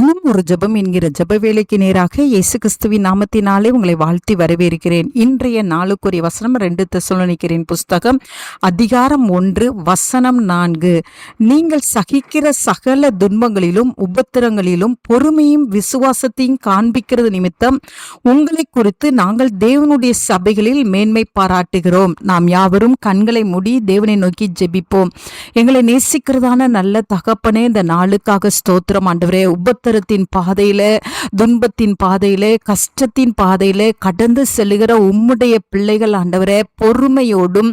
தினம் ஒரு ஜபம் என்கிற ஜப வேலைக்கு நேராக இயேசு கிறிஸ்துவின் நாமத்தினாலே உங்களை வாழ்த்தி வரவேற்கிறேன். இன்றைய நாளுக்குரிய வசனம் ரெண்டு தெசலோனிக்கிறேன் புஸ்தகம் அதிகாரம் ஒன்று வசனம் நான்கு. நீங்கள் சகிக்கிற சகல துன்பங்களிலும் உபத்திரங்களிலும் பொறுமையும் விசுவாசத்தையும் காண்பிக்கிறது நிமித்தம் உங்களை குறித்து நாங்கள் தேவனுடைய சபைகளில் மேன்மை பாராட்டுகிறோம். நாம் யாவரும் கண்களை மூடி தேவனை நோக்கி ஜெபிப்போம். எங்களை நேசிக்கிறதான நல்ல தகப்பனே இந்த நாளுக்காக ஸ்தோத்திரம். ஆண்டவரே உபத்திர உபத்திரத்தின் பாதையில துன்பத்தின் பாதையில கஷ்டத்தின் பாதையில கடந்து செல்லுகிற உம்முடைய பிள்ளைகள் ஆண்டவரே பொறுமையோடும்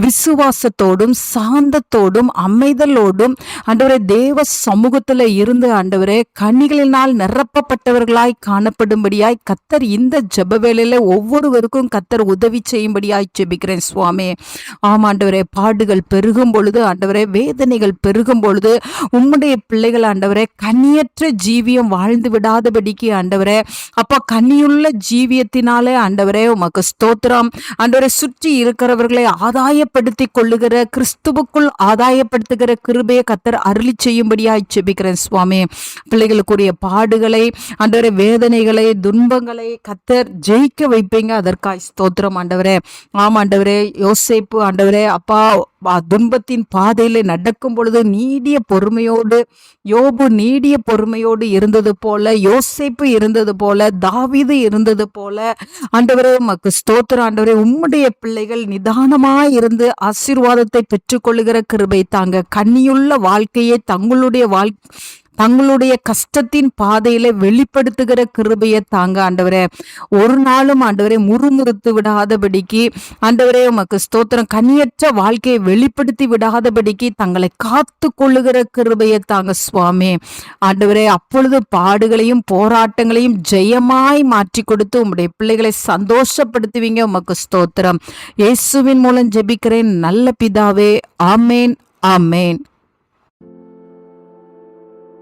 விசுவாசத்தோடும் சாந்தத்தோடும் அமைதலோடும் ஆண்டவரே தேவ சமூகத்துல இருந்து ஆண்டவரே கனிகளினால் நிரப்பப்பட்டவர்களாய் காணப்படும்படியாய் கத்தர் இந்த ஜப வேலையில ஒவ்வொருவருக்கும் கத்தர் உதவி செய்யும்படியாய் ஜெபிக்கிறேன் சுவாமி. ஆமாண்டவரே பாடுகள் பெருகும் பொழுது ஆண்டவரே வேதனைகள் பெருகும் பொழுது உம்முடைய பிள்ளைகள் ஆண்டவரே கண்ணியற்ற ஜீவியம் வாழ்ந்து விடாதபடிக்கு ஆண்டவரே. அப்பா கண்ணியுள்ள ஜீவியத்தினாலே ஆண்டவரே உமக்கு ஸ்தோத்திரம். ஆண்டவரை சுற்றி இருக்கிறவர்களை ஆதாயப்படுத்தி கொள்ளுகிற கிறிஸ்துவுக்குள் ஆதாயப்படுத்துகிற கிருபையை கத்தர் அருளி செய்யும்படியாய் செபிக்கிறேன் சுவாமி. பிள்ளைகளுக்குரிய பாடுகளை ஆண்டவரை வேதனைகளை துன்பங்களை கத்தர் ஜெயிக்க வைப்பீங்க. அதற்காய் ஸ்தோத்திரம் ஆண்டவரே. ஆமாண்டவரே யோசிப்பு ஆண்டவரே அப்பா துன்பத்தின் பாதையில நடக்கும் பொழுது நீடிய பொறுமையோடு யோபு நீடிய பொறுமையோடு இருந்தது போல யோசிப்பு இருந்தது போல தாவிது இருந்தது போல ஆண்டவரே உமக்கு ஸ்தோத்திர ஆண்டவரே உம்முடைய பிள்ளைகள் நிதானமாய் இருந்து ஆசீர்வாதத்தை பெற்றுக்கொள்ளுகிற கிருபை தாங்க. கண்ணியுள்ள வாழ்க்கையை தங்களுடைய வாழ் தங்களுடைய கஷ்டத்தின் பாதையில வெளிப்படுத்துகிற கிருபையை தாங்க ஆண்டவரே. ஒரு நாளும் ஆண்டவரே முறுமுறுத்து விடாதபடிக்கு ஆண்டவரே உமக்கு ஸ்தோத்திரம். கனியற்ற வாழ்க்கையை வெளிப்படுத்தி விடாதபடிக்கு தங்களை காத்து கொள்ளுகிற கிருபையை தாங்க சுவாமி. ஆண்டவரே அப்பொழுது பாடுகளையும் போராட்டங்களையும் ஜெயமாய் மாற்றி கொடுத்து உங்களுடைய பிள்ளைகளை சந்தோஷப்படுத்துவீங்க. உமக்கு ஸ்தோத்திரம். இயேசுவின் மூலம் ஜெபிக்கிறேன். நல்ல பிதாவே ஆமேன் ஆமேன்.